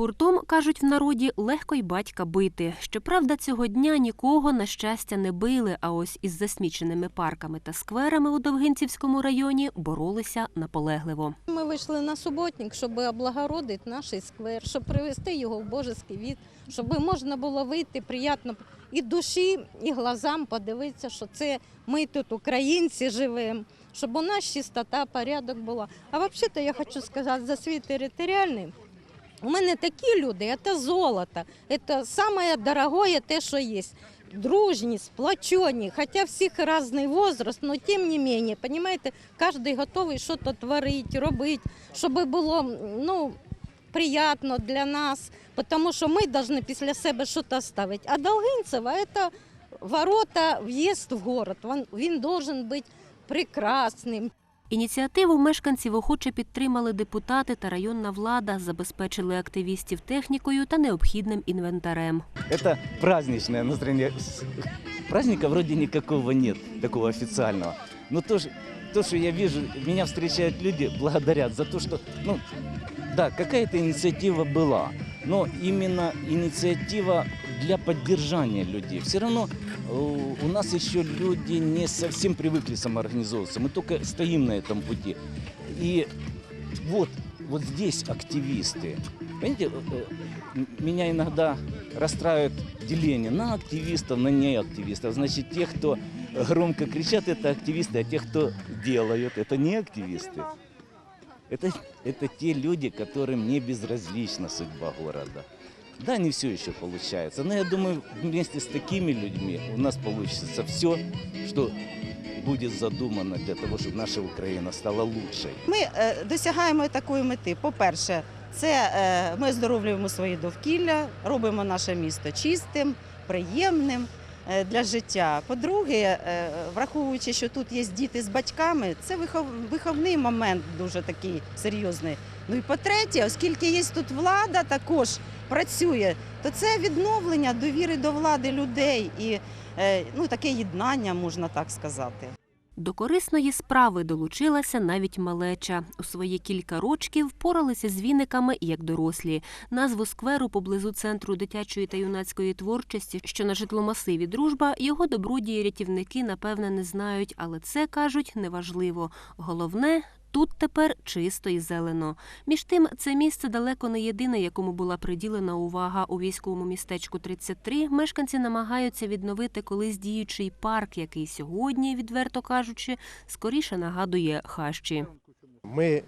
Гуртом, кажуть в народі, легко й батька бити. Щоправда, цього дня нікого, на щастя, не били, а ось із засміченими парками та скверами у Довгинцівському районі боролися наполегливо. Ми вийшли на суботник, щоб облагородити наш сквер, щоб привести його в божеский від, щоб можна було вийти приємно і душі, і глазам подивитися, що це ми тут українці живемо, щоб у нас чистота, порядок була. А взагалі я хочу сказати за свій територіальний. У мене такі люди, це золото, це саме дорогое те, що є. Дружні, сплочені, хоча всіх різний возраст, але тим не менше, понимаете, кожен готовий щось творити, робити, щоб було ну, приємно для нас, тому що ми повинні після себе щось оставити. А Долгинцево – це ворота, в'їзд в город, він, він должен бути прекрасним, Ініціативу мешканців охоче підтримали депутати та районна влада, забезпечили активістів технікою та необхідним інвентарем. Это праздничное настроение. С- Праздника вроде никакого нет, такого официального. Но то, ж- то, что я вижу, меня встречают люди, благодарят за то, что, ну, да, какая-то инициатива была, но именно инициатива для поддержания людей. Все равно э, у нас еще люди не совсем привыкли самоорганизовываться, мы только стоим на этом пути. И вот, вот здесь активисты. Понимаете, э, э, меня иногда расстраивает деление на активистов, на неактивистов. Значит, те, кто громко кричат, это активисты, а те, кто делают, это не активисты. Это, это те люди, которым не безразлична судьба города. Да, не все еще получается, но я думаю, вместе с такими людьми у нас получится все, что будет задумано для того, чтобы наша Украина стала лучшей. Ми е, досягаємо такої мети. По-перше, це е, ми оздоровлюємо свої довкілля, робимо наше місто чистим, приємним для життя. По-друге, е, враховуючи, що тут є діти з батьками, це виховний момент дуже такий серйозний. Ну і по-третє, оскільки є тут влада також працює, то це відновлення довіри до влади людей і е, ну, таке єднання, можна так сказати. До корисної справи долучилася навіть малеча. У свої кілька рочків впоралися з віниками як дорослі. Назву скверу поблизу центру дитячої та юнацької творчості, що на житломасиві дружба, його добродії рятівники напевне не знають, але це кажуть неважливо. Головне. Тут тепер чисто і зелено. Між тим, це місце далеко не єдине, якому була приділена увага у військовому містечку 33. Мешканці намагаються відновити колись діючий парк, який сьогодні, відверто кажучи, скоріше нагадує хащі. Мы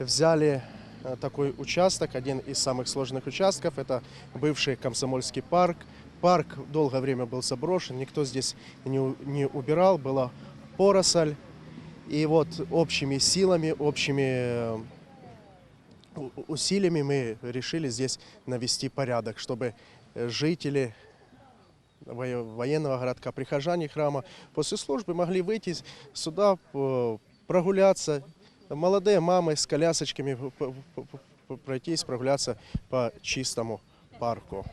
взяли э, такой участок, один из самых сложных участков. Это бывший Комсомольский парк. Парк долгое время был заброшен, никто здесь не, у- не убирал, была поросль. И вот общими силами, общими э, у- усилиями мы решили здесь навести порядок, чтобы э, жители воe- военного городка, прихожане храма после службы могли выйти сюда, э, прогуляться, молодые мамы с колясочками п- п- п- п- пройтись, прогуляться по чистому парку.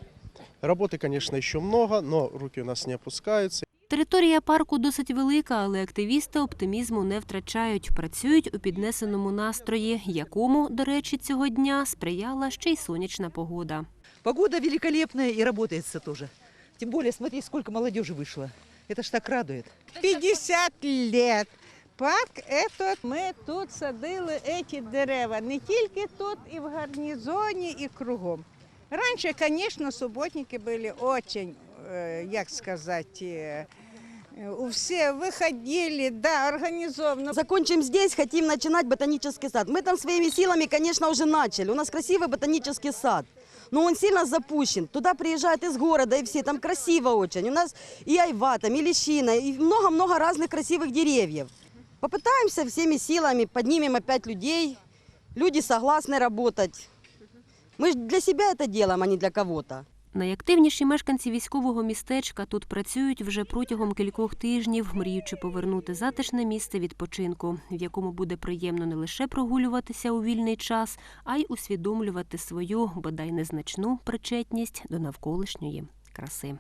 Работы, конечно, еще много, но руки у нас не опускаются. Територія парку досить велика, але активісти оптимізму не втрачають. Працюють у піднесеному настрої, якому, до речі, цього дня сприяла ще й сонячна погода. Погода великолепная и работается тоже. Тем более, смотри, сколько молодежи вышло. Это ж так радует. 50 лет. Парк этот, ми тут садили ці дерева не тільки тут, і в гарнізоні, і кругом. Раніше, звісно, суботники були очень, е, як сказати, е, у все выходили, да, организованно. Закончим здесь, хотим начинать ботанический сад. Мы там своими силами, конечно, уже начали. У нас красивый ботанический сад. Но он сильно запущен. Туда приезжают из города и все. Там красиво очень. У нас и айва, там, и лещина, и много-много разных красивых деревьев. Попытаемся всеми силами, поднимем опять людей. Люди согласны работать. Мы ж для себя это делаем, а не для кого-то. Найактивніші мешканці військового містечка тут працюють вже протягом кількох тижнів, мріючи повернути затишне місце відпочинку, в якому буде приємно не лише прогулюватися у вільний час, а й усвідомлювати свою бодай незначну причетність до навколишньої краси.